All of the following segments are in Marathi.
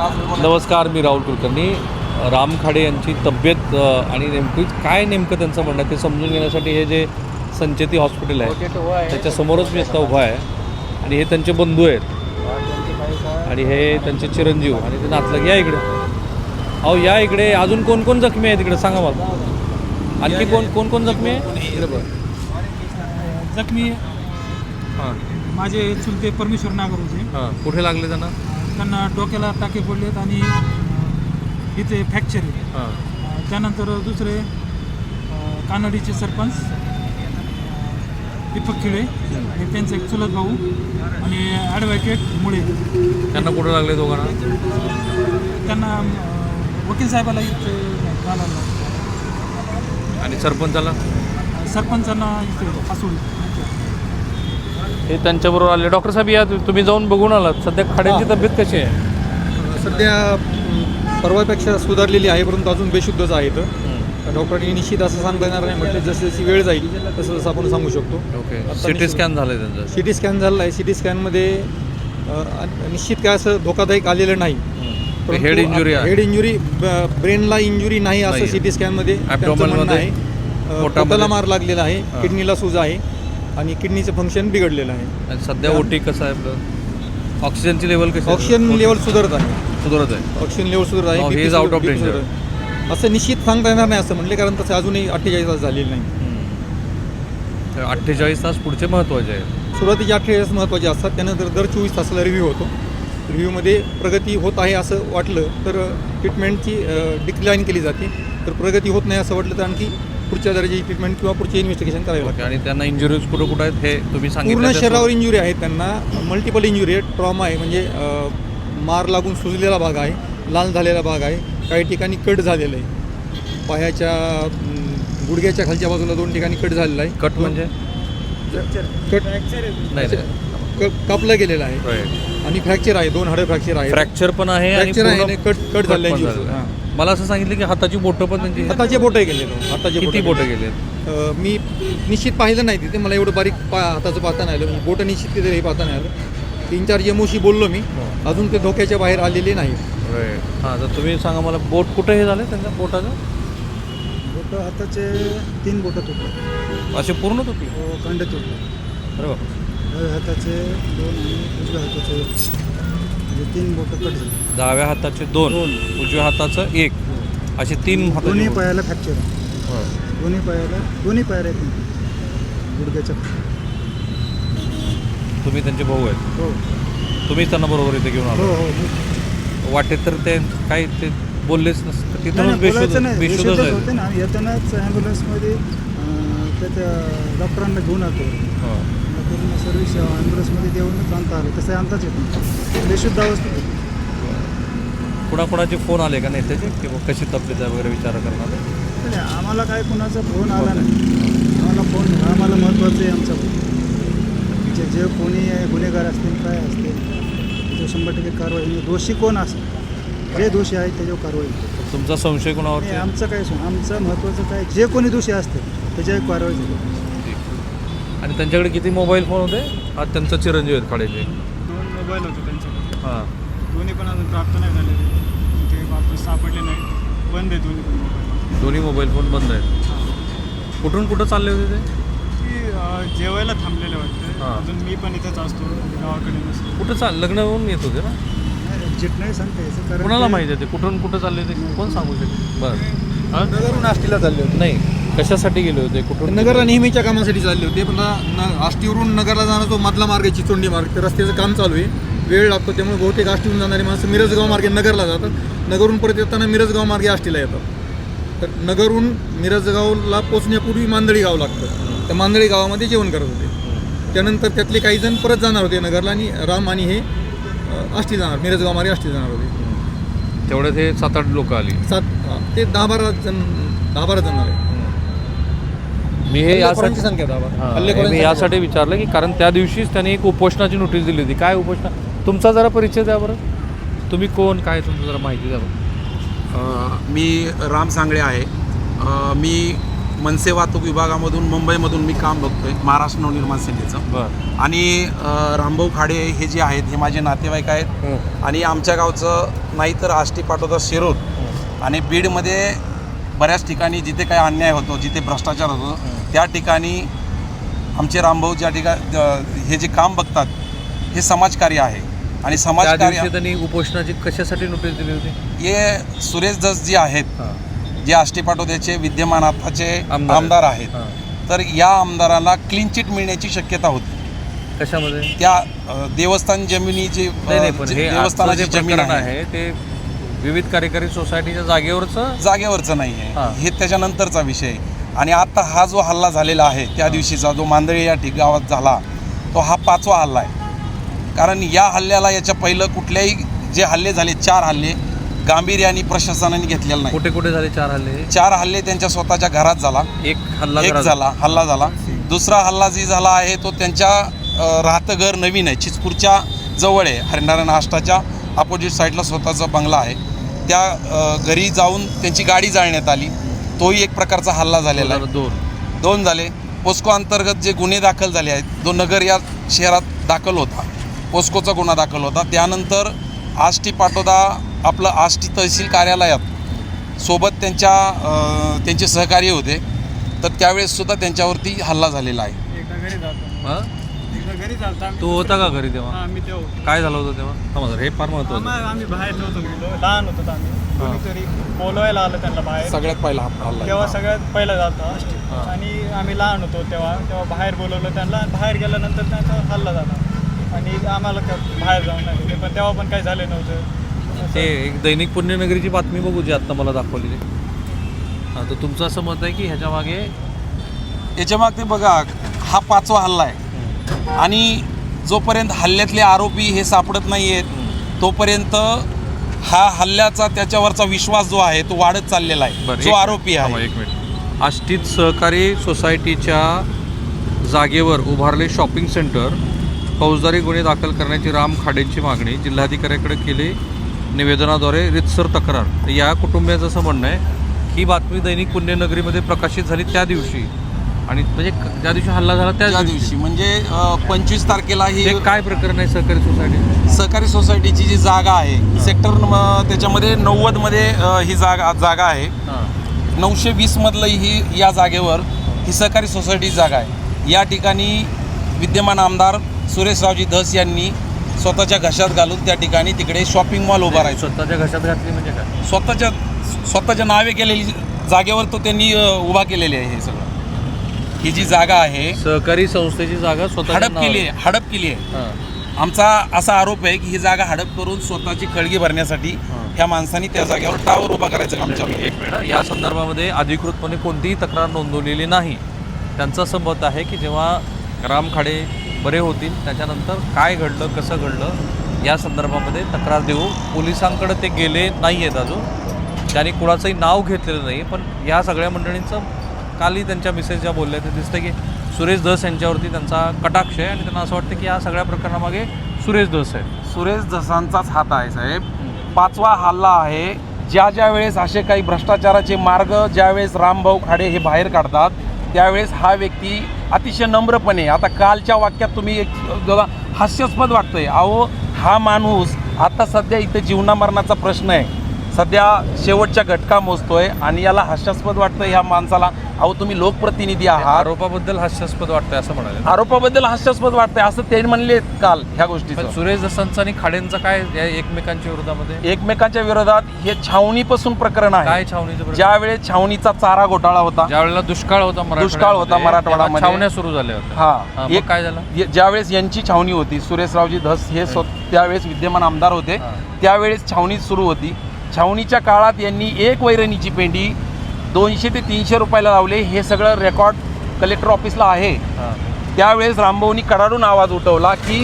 नमस्कार मी राहुल कुलकर्णी. राम खाडे यांची तब्येत आणि नेमकी काय नेमकं त्यांचं म्हणणं आहे ते समजून घेण्यासाठी हे जे संचेती हॉस्पिटल आहे त्याच्यासमोरच मी आत्ता उभा आहे. आणि हे त्यांचे बंधू आहेत. आणि हे त्यांचे चिरंजीव. आणि ते नातलं या इकडे. अहो या इकडे अजून कोण कोण जखमी आहेत इकडे? सांगा मला. आणखी कोण कोण कोण जखमी आहे? जखमी हां. माझे चुलते परमेश्वर नागर होते हां. कुठे लागले त्यांना? त्यांना डोक्याला टाके पडलेत आणि इथे फ्रॅक्चर आहे. हां. त्यानंतर दुसरे कानडीचे सरपंच दीपक खिळे हे त्यांचे एक चुलत भाऊ आणि ॲडव्होकेट मुळे. त्यांना कुठे लागले दोघांना? त्यांना वकील साहेबाला इथे घालायला आणि सरपंचाला? सरपंचांना इथे हसून हे त्यांच्याबरोबर आले. डॉक्टर साहेब या तुम्ही जाऊन बघून आलात. सध्या खाड्यांची तब्येत कशी आहे? सध्या अं, परवापेक्षा सुधारलेली आहे परंतु अजून बेशुद्धच आहेत डॉक्टरांनी निश्चित असं सांगता येणार नाही म्हटलं जशी जशी वेळ जाईल तसं तसं आपण सांगू शकतो. ओके. आता सिटी निश्चित- स्कॅन झालंय त्यांचं. सी टी स्कॅन झालेला आहे. सी टी स्कॅनमध्ये निश्चित काय असं धोकादायक आलेलं नाही. हेड इंजुरी आहे. हेड इंजुरी ब्रेनला इंजुरी नाही असं नाहीये. सी टी स्कॅनमध्ये त्यांचं Abdomen म्हणणं मध्ये, आहे. अं, पोटामध्ये. पोटाला मार लागलेला आहे. हां. किडनीला सूज आहे. आणि किडनीचं फंक्शन बिघडलेलं आहे. आणि सध्या ओटी कसं आहे आपलं? ऑक्सिजनची लेवल कशी आहे? ऑक्सिजन लेवल सुधारत आहे. सुधारत आहे. ऑक्सिजन लेवल सुधारत आहे Now he BP is out of BP danger. सुधारत आहे. असं निश्चित सांगता येणार नाही असं म्हणले कारण तसं अजूनही अठ्ठेचाळीस तास झालेलं नाही. तर अठ्ठेचाळीस तास पुढचे महत्त्वाचे आहेत. सुरुवातीचे अठ्ठेचाळीस महत्त्वाचे असतात त्यानंतर दर चोवीस तासाला रिव्ह्यू होतो. रिव्ह्यूमध्ये प्रगती होत आहे असं वाटलं तर ट्रीटमेंटची डिक्लाईन केली जाते. तर प्रगती होत नाही असं वाटलं तर आणखी पुढच्या दर्जाची ट्रीटमेंट किंवा पुढचे इन्व्हेस्टिगेशन करावे लागते. आणि त्यांना इंजुरीज कुठं कुठं आहेत हे तुम्ही पूर्ण सांगितलं शरीरावर इंजुरी आहे त्यांना. मल्टिपल इंजुरी आहे ट्रॉमा आहे म्हणजे मार लागून सुजलेला भाग आहे लाल झालेला भाग आहे काही ठिकाणी कट झालेलं आहे. पायाच्या गुडघ्याच्या खालच्या बाजूला दोन ठिकाणी कट झालेला आहे. कट म्हणजे? कट? नाही कापलं गेलेलं आहे. आणि फ्रॅक्चर आहे. दोन हाडं फ्रॅक्चर आहे. फ्रॅक्चर पण आहे आणि फ्रॅक्चर आहे पूर्ण कट कट झालेलं आहे. मला असं सांगितलं की हाताची बोटं पण त्यांची हाताचे बोटं गेलेलो हाताचे किती बोटं गेले अं, मी निश्चित पाहिलं नाही तिथे. मला एवढं बारीक पा हाताचं पाहता नाही आलं. बोटं निश्चित तिथे हे पाहता नाही आलं. तीन चार एमओशी बोललो मी. हो. अजून ते धोक्याच्या बाहेर आलेले नाही. हां तर तुम्ही सांगा मला बोट कुठं हे झालं त्यांच्या बोटाचं? बोटं हाताचे तीन बोटं तुटले. असे पूर्ण होती कांडे तुटले. अरे. डाव्या हाताचे दोन आणि उजव्या हाताचे एक. म्हणजे तीन बोटं कट झाले. डाव्या हाताचे दोन दोन. उजव्या हाताचं एक. असे तीन दोन्ही. पायाला फ्रॅक्चर. हो. दोन्ही पायाला दोन्ही पायाला एक गुडघ्याच्या तुम्ही त्यांचे भाऊ आहेत. हो. तुम्ही त्यांना बरोबर इथे घेऊन हो आलो. हो हो. वाटेत तर ते काही ते बोललेच नसतं नाही, तिथूनच नाही, बेशुद्ध बोलायचं नाही. बेशुद्धच बेशुद्धच आहे होते ना. येतानाच ॲम्ब्युलन्समध्ये अं, त्याच्या डॉक्टरांना घेऊन आलो. हो. पूर्ण सर्व्हिस ॲम्ब्युलन्समध्ये देऊनच आणता आलं. तसं आणताच येतो बेशुद्ध अवस्थेत होते. कुणाकुणाचे फोन आले का नेत्याचे की बुवा कशी तब्येत आहे वगैरे विचार करणार? नाही, आम्हाला काय कोणाचा फोन आला नाही. आम्हाला फोन आम्हाला महत्त्वाचं आहे आमचा. फोन जे जे कोणी गुन्हेगार असतील काय असतील त्याच्यावर शंभर टक्के कारवाई आणि दोषी कोण असेल? जे दोषी आहेत त्याच्यावर कारवाई होईल. तुमचा संशय कुणावर आमचं काय सो आमचं महत्त्वाचं काय जे कोणी दोषी असतील त्याच्यावर कारवाई झाली आणि त्यांच्याकडे किती मोबाईल फोन होते? हा त्यांचा चिरंजीव आहेत खाड्याचे दोन मोबाईल होते त्यांच्याकडे. हां. दोन्ही पण अजून प्राप्त नाही झालेले. ते वापस सापडले नाही बंद आहे दोन्ही पण मोबाईल दोन्ही मोबाईल फोन बंद आहेत. कुठून कुठं चालले होते ते? ती अं, जेवायला थांबलेले वाटते. हां. अजून मी पण इथेच असतो. गावाकडे नसतो कुठं चाल लग्न होऊन येत होते ना? एक्झिट नाही सांगता यायचं कारण कुणाला माहिती आहे ते? कुठून कुठं चालले ते? कोण सांगू शकते? बरं. नगरहून आष्टीला चालले होते. नाही. कशासाठी गेले होते? कुठून नगरला नेहमीच्या कामासाठी चालले होते. पण न आष्टीवरून नगरला जाणं तो मधला मार्ग आहे चिचोंडी मार्ग. ते रस्त्याचं काम चालू आहे. वेळ लागतो त्यामुळे बहुतेक आष्टीहून जाणारी माणसं मिरजगाव मार्गे नगरला जातात. नगरहून परत येताना मिरजगाव मार्गे आष्टीला येतात. तर नगरहून मिरजगावला पोचण्यापूर्वी मांदळी गाव लागतं. त्या मांदळी गावामध्ये जेवण करत होते. त्यानंतर त्यातले काही जण परत जाणार होते नगरला आणि राम आणि हे आष्टी जाणार मिरजगाव मार्गे आष्टी जाणार होते. तेवढ्यात हे सात आठ लोक आली. सात ते दहा बारा जण दहा बारा जण आले. मी हे यासाठी संख्या मी यासाठी विचारलं की कारण त्या दिवशीच त्यांनी एक उपोषणाची नोटीस दिली होती. काय उपोषणा? तुमचा जरा परिचय द्या बरं. तुम्ही कोण? काय तुमचं जरा माहिती द्या बरं. मी राम सांगळे आहे. मी मनसे वाहतूक विभागामधून मुंबईमधून मी काम बघतोय महाराष्ट्र नवनिर्माण सेनेचं. बर. आणि रामभाऊ खाडे हे जे आहेत हे माझे नातेवाईक आहेत. आणि आमच्या गावचं नाही तर आष्टी पाटोदा शिरूर. आणि बीडमध्ये बऱ्याच ठिकाणी जिथे काही अन्याय होतो जिथे भ्रष्टाचार होतो त्या ठिकाणी आमचे रामभाऊ ज्या ठिकाणी हे जे काम बघतात हे समाजकार्य आहे. आणि समाजकार्य त्यांनी उपोषणाची कशासाठी नोटीस दिली होती? हे सुरेश दस जे आहेत जे आष्टी पाटोद्याचे विद्यमान आताचे आमदार आहेत. तर या आमदाराला क्लीन चिट मिळण्याची शक्यता होती. कशामध्ये? त्या देवस्थान जमिनीची देवस्थानाची जमीन आहे ते विविध कार्यकारी सोसायटीच्या जागेवरचं? जागेवरचं नाही हां. आहे. हे. त्याच्यानंतरचा विषय आहे. आणि आता हा जो हल्ला झालेला आहे त्या दिवशीचा जो मांदळी या ठिक गावात झाला तो हा पाचवा हल्ला आहे. कारण या हल्ल्याला याच्या पहिलं कुठल्याही जे हल्ले झाले चार हल्ले गांभीर्याने प्रशासनाने घेतलेला नाही. कुठे कुठे झाले चार हल्ले? चार हल्ले त्यांच्या स्वतःच्या घरात झाला. एक हल्ला एक झाला हल्ला झाला. दुसरा हल्ला जी झाला आहे तो त्यांच्या राहतं घर नवीन आहे. चिचपूरच्या जवळ आहे. हरिनारायण आष्टाच्या अपोजिट साईडला स्वतःचा बंगला आहे. त्या घरी जाऊन त्यांची गाडी जाळण्यात आली. तोही एक प्रकारचा हल्ला झालेला आहे. दोन. दोन झाले. पोस्को अंतर्गत जे गुन्हे दाखल झाले आहेत जो नगर या शहरात दाखल होता. पोस्कोचा गुन्हा दाखल होता. त्यानंतर आष्टी पाटोदा आपलं आष्टी तहसील कार्यालयात सोबत त्यांच्या त्यांचे सहकारी होते. तर त्यावेळेस सुद्धा त्यांच्यावरती हल्ला झालेला आहे. एकदा घरी जातो हा? एकदा घरी चालतो आम्ही. तू होता का घरी तेव्हा? आम्ही तेव्हा काय झालं होतं तेव्हा? हे फार महत्वाचं आम्हा- आम्ही बाहेर नव्हतो गेलो. लहान होतो आम्ही. कोणीतरी बोलवायला आलं त्यांना बाहेर. सगळ्यात पहिला हल्ला तेव्हा सगळ्यात पहिला जातो आणि आम्ही लहान होतो तेव्हा. तेव्हा बाहेर बोलवलं त्यांना आणि बाहेर गेल्यानंतर त्यांचा हल्ला झाला. आणि आम्हाला का- बाहेर जाऊन नाही दिले. पण तेव्हा पण काही झालं नव्हतं. ते एक दैनिक पुण्यनगरीची बातमी बघू जी आत्ता मला दाखवलेली. हां तर तुमचं असं मत आहे की ह्याच्या मागे याच्या मागते बघा हा पाचवा हल्ला आहे. आणि जोपर्यंत हल्ल्यातले आरोपी हे सापडत नाही आहेत तोपर्यंत हा हल्ल्याचा त्याच्यावरचा विश्वास जो आहे तो वाढत चाललेला आहे. जो आरोपी आहे. एक मिनिट. आष्टीत सहकारी सोसायटीच्या जागेवर उभारले शॉपिंग सेंटर फौजदारी गुन्हे दाखल करण्याची राम खाडेंची मागणी जिल्हाधिकाऱ्याकडे केली निवेदनाद्वारे रितसर तक्रार. या कुटुंबियाचं असं म्हणणं आहे ही बातमी दैनिक पुण्यनगरीमध्ये प्रकाशित झाली त्या दिवशी. आणि म्हणजे ज्या दिवशी हल्ला झाला त्या दिवशी. म्हणजे पंचवीस तारखेला ही हे काय प्रकरण आहे सहकारी सोसायटी? सहकारी सोसायटीची जी जागा आहे सेक्टर त्याच्यामध्ये नव्वदमध्ये अ, ही जागा जागा आहे. नऊशे वीसमधलं ही या जागेवर ही सहकारी सोसायटी जागा आहे. या ठिकाणी विद्यमान आमदार सुरेशरावजी धस यांनी स्वतःच्या घशात घालून त्या ठिकाणी तिकडे शॉपिंग मॉल उभा राहायचो. स्वतःच्या घशात घातली म्हणजे काय? स्वतःच्या स्वतःच्या नावे केलेली जागेवर तो त्यांनी उभा केलेली आहे हे सगळं. ही जी जागा आहे सहकारी संस्थेची जागा स्वतः हडप केली आहे हडप केली आहे. आमचा असा आरोप आहे की ही जागा हडप करून स्वतःची खळगी भरण्यासाठी ह्या माणसांनी त्या जागेवर टावर उभा करायचं काम चालू आहे. या संदर्भामध्ये अधिकृतपणे कोणतीही तक्रार नोंदवलेली नाही. त्यांचं असं मत आहे की जेव्हा राम खाडे बरे होतील त्याच्यानंतर काय घडलं कसं घडलं या संदर्भामध्ये तक्रार देऊ. पोलिसांकडे ते गेले नाही आहेत अजून. त्यांनी कुणाचंही नाव घेतलेलं नाही पण या सगळ्या मंडळींचं कालही त्यांच्या मिसेस ज्या बोलल्या ते दिसतं की सुरेश धस यांच्यावरती त्यांचा कटाक्ष आहे आणि त्यांना असं वाटतं की या सगळ्या प्रकरणामागे सुरेश धस आहे सुरेश धसांचाच हात आहे साहेब. पाचवा हल्ला आहे. ज्या ज्या वेळेस असे काही भ्रष्टाचाराचे मार्ग ज्यावेळेस रामभाऊ खाडे हे बाहेर काढतात त्यावेळेस हा व्यक्ती अतिशय नम्रपणे आता कालच्या वाक्यात तुम्ही एक जरा हास्यास्पद वाटतंय अहो हा माणूस आता सध्या इथं जीवनामरणाचा प्रश्न आहे. सध्या शेवटच्या घटका मोजतोय आणि याला हास्यास्पद वाटतं ह्या माणसाला. अहो तुम्ही लोकप्रतिनिधी आहात. आरोपाबद्दल हास्यास्पद वाटतंय असं म्हणाले. आरोपाबद्दल हास्यास्पद वाटतंय असं ते म्हणले काल ह्या गोष्टीचं. पण सुरेश दसांचा आणि खाडेंचा काय या एकमेकांच्या विरोधामध्ये? एकमेकांच्या विरोधात हे छावणीपासून प्रकरण काय आहे छावणीचं प्रकरण? ज्या वेळेस छावणीचा चारा घोटाळा होता ज्या वेळेला दुष्काळ होता दुष्काळ होता. तेव्हा छावण्या सुरू झाल्या हा एक काय झालं? ज्यावेळेस यांची छावणी होती सुरेशरावजी धस हे त्यावेळेस विद्यमान आमदार होते. त्यावेळेस छावणी सुरू होती. छावणीच्या काळात यांनी एक वैरणीची पेंडी दोनशे ते तीनशे रुपयाला लावले. हे सगळं रेकॉर्ड कलेक्टर ऑफिसला आहे. त्यावेळेस रामभाऊनी कडाडून आवाज उठवला की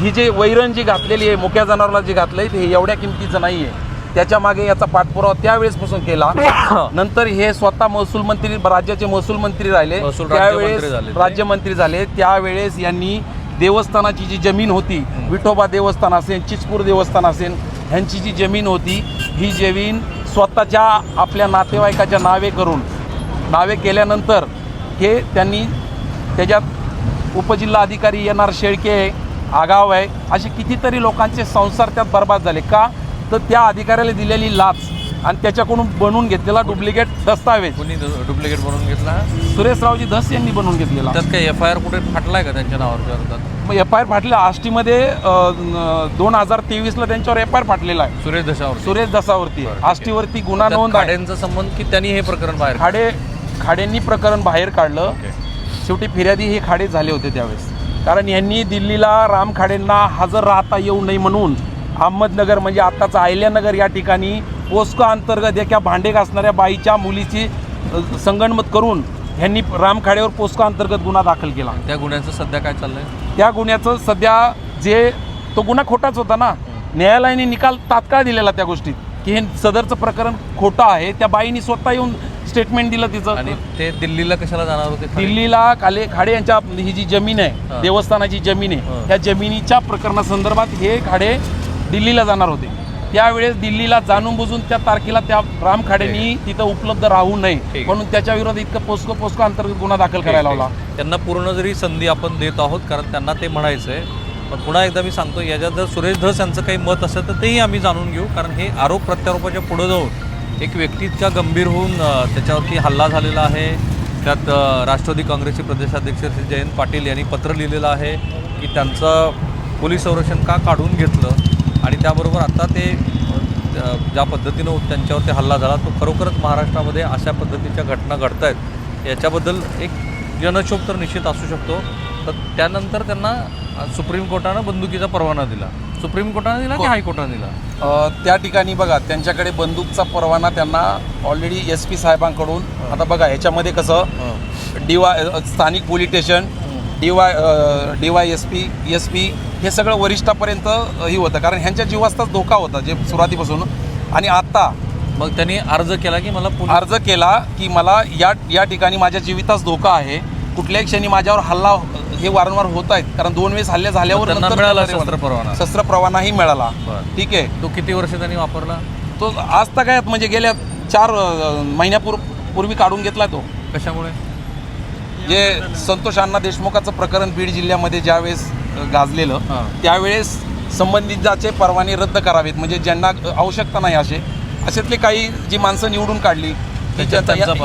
ही जे वैरण जी घातलेली आहे मुक्या जनावराला जे घातलंय ते एवढ्या किमतीचं नाही आहे त्याच्यामागे याचा पाठपुरावा त्यावेळेसपासून केला. नंतर हे स्वतः महसूल मंत्री राज्याचे महसूल मंत्री राहिले. त्यावेळेस. राज्यमंत्री झाले. त्यावेळेस यांनी देवस्थानाची जी जमीन होती विठोबा देवस्थान असेल चिचपूर देवस्थान असेल ह्यांची जी जमीन होती ही जमीन स्वतःच्या आपल्या नातेवाईकाच्या नावे करून नावे केल्यानंतर हे त्यांनी त्याच्यात उपजिल्हा अधिकारी एन आर शेळके आहे आगाव आहे असे कितीतरी लोकांचे संसार त्यात बर्बाद झाले. का? तर त्या अधिकाऱ्याला दिलेली लाच. आणि त्याच्याकडून बनवून घेतलेला डुप्लिकेट दस्तावेज. कोणी डुप्लिकेट बनवून घेतला? सुरेशरावजी धस यांनी बनवून घेतलेला. त्यात काही एफ आय आर कुठे फाटलाय का त्यांच्या नावावर मग एफ आय आर फाटले आष्टीमध्ये दोन हजार तेवीसला त्यांच्यावर एफ आय आर फाटलेला आहे. सुरेश दशावर सुरेश दसावरती आष्टीवरती गुन्हा नोंद खाड्यांचा संबंध की त्यांनी हे प्रकरण बाहेर खाडे खाडेंनी प्रकरण बाहेर काढलं. शेवटी फिर्यादी हे खाडे झाले होते त्यावेळेस. कारण यांनी दिल्लीला राम खाडेंना हजर राहता येऊ नये म्हणून अहमदनगर म्हणजे आत्ताचं अहिल्यानगर या ठिकाणी पोस्को अंतर्गत एका भांडे घासणाऱ्या बाईच्या मुलीची संगणमत करून यांनी राम खाडेवर पोस्को अंतर्गत गुन्हा दाखल केला त्या गुन्ह्याचं सध्या काय चाललंय त्या गुन्ह्याचं सध्या जे तो गुन्हा खोटाच होता ना न्यायालयाने निकाल तात्काळ दिलेला त्या गोष्टीत की हे सदरचं प्रकरण खोटं आहे त्या बाईनी स्वतः येऊन स्टेटमेंट दिलं तिचं आणि ते दिल्लीला कशाला जाणार होते? दिल्लीला काले खाडे यांच्या ही जी जमीन. आहे देवस्थानाची जमीन. आहे त्या जमिनीच्या प्रकरणासंदर्भात हे खाडे दिल्लीला जाणार होते त्यावेळेस दिल्लीला जाणून बुजून त्या तारखेला त्या राम खाडेंनी तिथं उपलब्ध राहू नये. म्हणून त्याच्या विरोधात इतकं पोस्को पोस्को अंतर्गत गुन्हा दाखल करायला लावला. त्यांना पूर्ण जरी संधी आपण देत आहोत कारण त्यांना ते म्हणायचं आहे पण पुन्हा एकदा मी सांगतो याच्यात जर सुरेश धस यांचं काही मत असेल तर तेही आम्ही जाणून घेऊ कारण हे आरोप प्रत्यारोपाच्या पुढे जाऊन एक व्यक्ती इतका गंभीर होऊन त्याच्यावरती हल्ला झालेला आहे. त्यात राष्ट्रवादी काँग्रेसचे प्रदेशाध्यक्ष श्री जयंत पाटील यांनी पत्र लिहिलेलं आहे की त्यांचं पोलीस संरक्षण का काढून घेतलं? आणि त्याबरोबर आता ते ज्या पद्धतीनं त्यांच्यावरती हल्ला झाला तो खरोखरच महाराष्ट्रामध्ये अशा पद्धतीच्या घटना घडत आहेत याच्याबद्दल एक जनक्षोभ तर निश्चित असू शकतो तर त्यानंतर त्यांना सुप्रीम कोर्टानं बंदुकीचा परवाना दिला. सुप्रीम कोर्टानं दिला की हायकोर्टानं दिला? त्या ठिकाणी बघा त्यांच्याकडे बंदूकचा परवाना त्यांना ऑलरेडी एस पी साहेबांकडून आता बघा ह्याच्यामध्ये कसं डी वाय स्थानिक police station D Y D Y S P S P हे सगळं वरिष्ठापर्यंत ही होतं. कारण ह्यांच्या जीवाचाच धोका होता जे सुरुवातीपासून. आणि आता मग त्यांनी अर्ज केला की मला अर्ज केला की मला या या ठिकाणी माझ्या जीवितास धोका आहे. कुठल्याही क्षणी माझ्यावर हल्ला हे वारंवार होत आहेत. कारण दोन वेळेस हल्ले झाल्यावर मिळाला शस्त्र परवाना. शस्त्र परवानाही मिळाला. ठीक आहे. तो किती वर्ष त्यांनी वापरला? तो आज तर काय म्हणजे गेल्या चार अ, महिन्यापूर पूर्वी काढून घेतला तो. कशामुळे? जे संतोष अण्णा देशमुखाचं प्रकरण बीड जिल्ह्यामध्ये ज्यावेळेस गाजलेलं. त्यावेळेस संबंधिताचे परवाने रद्द करावेत. म्हणजे ज्यांना आवश्यकता नाही असे. अशातले काही जी माणसं निवडून काढली.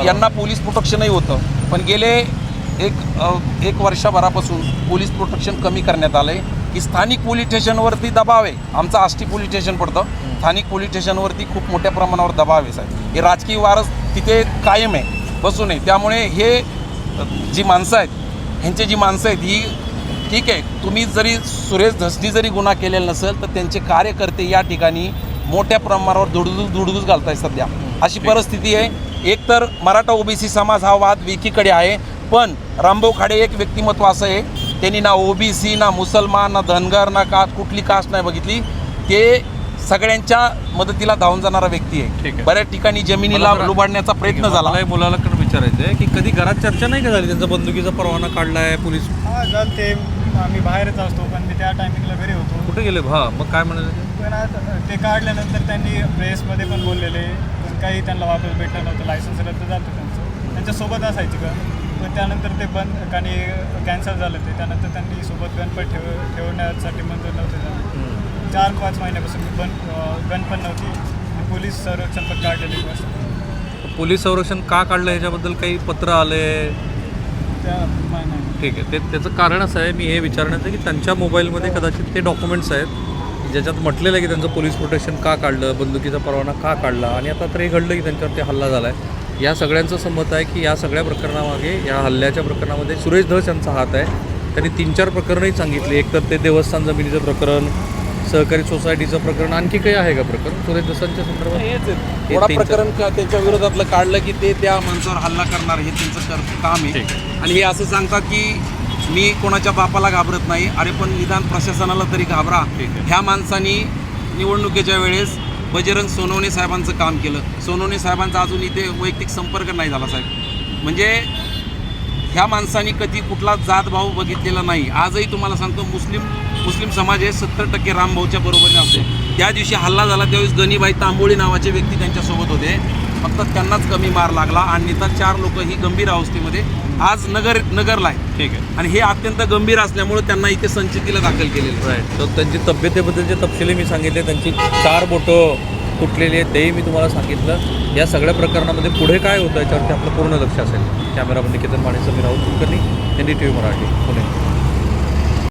यांना पोलीस प्रोटेक्शनही होतं. पण गेले एक एक वर्षभरापासून पोलीस प्रोटेक्शन कमी करण्यात आलं आहे की स्थानिक पोलीस स्टेशनवरती दबाव आहे. आमचं आष्टी पोलीस स्टेशन पडतं. स्थानिक पोलीस स्टेशनवरती खूप मोठ्या प्रमाणावर दबाव आहे साहेब. हे राजकीय वारस तिथे कायम आहे. बसू नये. त्यामुळे हे जी माणसं आहेत ह्यांची जी माणसं आहेत ही ठीक आहे तुम्ही जरी सुरेश धसनी जरी गुन्हा केलेला नसेल तर त्यांचे कार्यकर्ते या ठिकाणी मोठ्या प्रमाणावर दुडदूस दुडदूस घालताय सध्या. अशी परिस्थिती आहे. एकतर मराठा ओबीसी समाज हा वाद एकीकडे आहे पण रामभाऊ खाडे एक व्यक्तिमत्व असं आहे त्यांनी ना ओबीसी ना मुसलमान ना धनगर ना का कुठली कास्ट नाही बघितली. ते सगळ्यांच्या मदतीला धावून जाणारा व्यक्ती आहे. बऱ्याच ठिकाणी जमिनीला लुबाडण्याचा प्रयत्न झाला. मुलाला विचारायचं आहे की कधी घरात चर्चा नाही का झाली? त्यांचा बंदुकीचा परवाना काढलाय पोलीस हा झालं ते. आम्ही बाहेरच असतो पण मी त्या टायमिंगला घरी होतो. कुठे गेले? हा मग काय म्हणाले पण आता ते काढल्यानंतर त्यांनी प्रेसमध्ये पण बोललेले. पण काही त्यांना वापस भेटलं नव्हतं. लायसन्स रद्द झालं त्यांचं. त्यांच्यासोबत असायची का पण त्यानंतर ते बंद आणि कॅन्सल झालं ते. त्यानंतर त्यांनी सोबत गण पण ठेव ठेवण्यासाठी मंजूर नव्हते झाले. चार पाच महिन्यापासून अं, गण पण नव्हती. पोलीस संरक्षण पण काढलेले. पोलीस संरक्षण का काढलं ह्याच्याबद्दल काही पत्र आले? त्या ठीक आहे. ते त्याचं कारण असं आहे मी हे विचारण्याचं की त्यांच्या मोबाईलमध्ये कदाचित ते डॉक्युमेंट्स आहेत ज्याच्यात म्हटलेलं आहे की त्यांचं पोलीस प्रोटेक्शन का काढलं बंदुकीचा परवाना का काढला आणि आता तर हे घडलं की त्यांच्यावरती हल्ला झाला आहे या सगळ्यांचं संमत आहे की या सगळ्या प्रकरणामागे या हल्ल्याच्या प्रकरणामध्ये सुरेश धस यांचा हात आहे. त्यांनी तीन चार प्रकरणंही सांगितली. एक तर ते देवस्थान जमिनीचं प्रकरण सहकारी सोसायटीचं प्रकरण आणखी काही आहे का प्रकरण? सुरेश धसांच्या संदर्भात? थोडा प्रकरण का- त्यांच्या विरोधातलं काढलं की ते त्या माणसावर हल्ला करणार हे त्यांचं कर काम ठीक आहे. आणि हे असं सांगतात की मी कोणाच्या बापाला घाबरत नाही अरे पण निदान प्रशासनाला तरी घाबरा. ठीक आहे. ह्या माणसानी निवडणुकीच्या वेळेस बजरंग सोनवणे साहेबांचं काम केलं. सोनवणे साहेबांचा अजून इथे वैयक्तिक संपर्क नाही झाला साहेब. म्हणजे ह्या माणसानी कधी कुठला जात भाव बघितलेला नाही. आजही तुम्हाला सांगतो मुस्लिम मुस्लिम समाज हे सत्तर टक्के रामभाऊच्या बरोबरीने असते. त्या दिवशी हल्ला झाला त्यावेळेस गणीबाई तांबोळी नावाचे व्यक्ती त्यांच्यासोबत होते. फक्त त्यांनाच कमी मार लागला आणि तर चार लोक ही गंभीर अवस्थेमध्ये आज नगर नगरला आहेत. ठीक आहे. आणि हे अत्यंत गंभीर असल्यामुळे त्यांना इथे संचितीला दाखल केलेलं आहे. राईट तर त्यांची तब्येतीबद्दलचे तपशीलही मी सांगितले त्यांची चार बोटं तुटलेली आहेत तेही मी तुम्हाला सांगितलं. या सगळ्या प्रकरणामध्ये पुढे काय होतं याच्यावरती आपलं पूर्ण लक्ष असेल. कॅमेरामध्ये Niketan Mane Sameer Raut Kulkarni N D T V Marathi Pune.